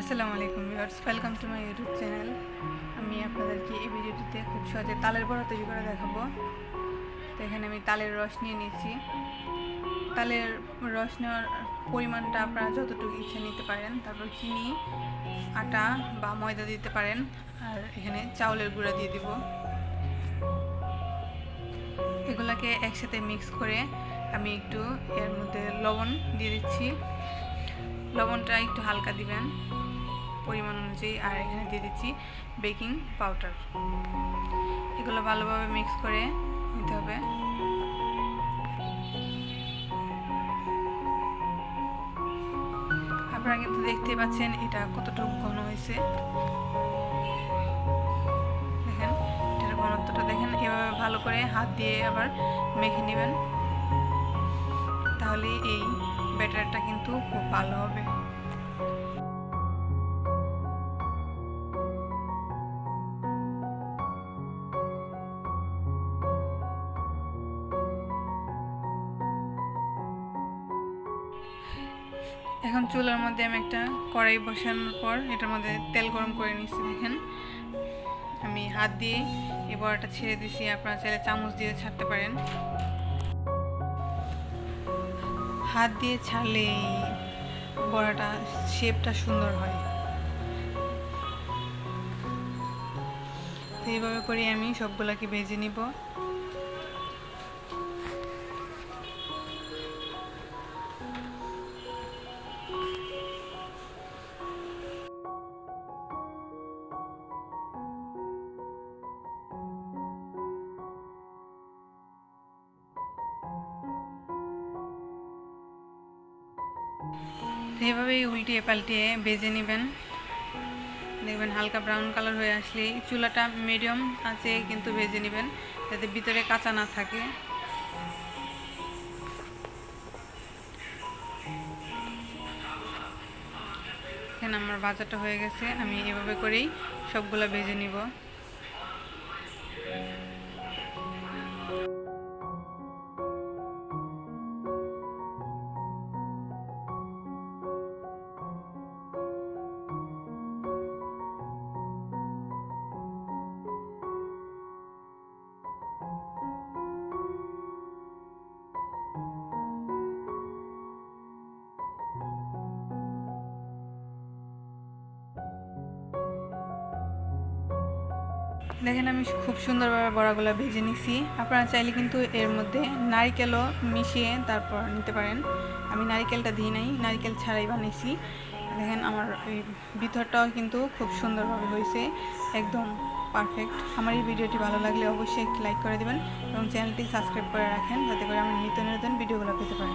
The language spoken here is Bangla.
আসসালামু আলাইকুম viewers welcome to my YouTube channel আমি আপনাদেরকে এই ভিডিওটিতে খুব সহজে তালের বড়া তৈরি করে দেখাবো। তো এখানে আমি তালের রস নিয়ে নিয়েছি। তালের রস নেওয়ার পরিমাণটা আপনারা যতটুকু ইচ্ছে নিতে পারেন, তারপর চিনি, আটা বা ময়দা দিতে পারেন। আর এখানে চাউলের গুঁড়া দিয়ে দিব। এগুলাকে একসাথে মিক্স করে আমি একটু এর মধ্যে লবণ দিয়ে দিচ্ছি। লবণটা একটু হালকা দিবেন পরিমাণ অনুযায়ী। আর এখানে দিয়ে দিচ্ছি বেকিং পাউডার। এগুলো ভালোভাবে মিক্স করে নিতে হবে। আপনারা কিন্তু দেখতে পাচ্ছেন এটা কতটুকু ঘন হয়েছে। দেখেন, এটার ঘনত্বটা দেখেন, এভাবে ভালো করে হাত দিয়ে আবার মেখে নেবেন। তাহলে এই ব্যাটারটা কিন্তু খুব ভালো হবে। এখন চুলার মধ্যে আমি একটা কড়াই বসানোর পর এটার মধ্যে তেল গরম করে নিচ্ছি, দেখেন। আমি হাত দিয়ে এই বড়াটা ছেড়ে দিছি, আপনারা চাইলে চামচ দিয়ে ছাড়তে পারেন। হাত দিয়ে ছাড়লে এই বড়াটা শেপটা সুন্দর হয়। এইভাবে করে আমি সবগুলাকে ভেজে নিব। এভাবেই উল্টিয়ে পাল্টিয়ে ভেজে নেবেন। দেখবেন হালকা ব্রাউন কালার হয়ে আসলেই চুলাটা মিডিয়াম আছে, কিন্তু ভেজে নেবেন যাতে ভিতরে কাঁচা না থাকে। এখানে আমার বাজারটা হয়ে গেছে, আমি এভাবে করেই সবগুলো ভেজে নিব। দেখেন আমি খুব সুন্দরভাবে বড়াগুলো ভেজে নিছি। আপনারা চাইলে কিন্তু এর মধ্যে নারিকেলও মিশিয়ে তারপর নিতে পারেন। আমি নারিকেলটা দিই নাই, নারিকেল ছাড়াই বানিয়েছি। দেখেন আমার এই ভিতরটাও কিন্তু খুব সুন্দরভাবে হয়েছে, একদম পারফেক্ট। আমার এই ভিডিওটি ভালো লাগলে অবশ্যই একটি লাইক করে দেবেন এবং চ্যানেলটি সাবস্ক্রাইব করে রাখেন, যাতে করে আমার নিত্য নতুন ভিডিওগুলো পেতে পারেন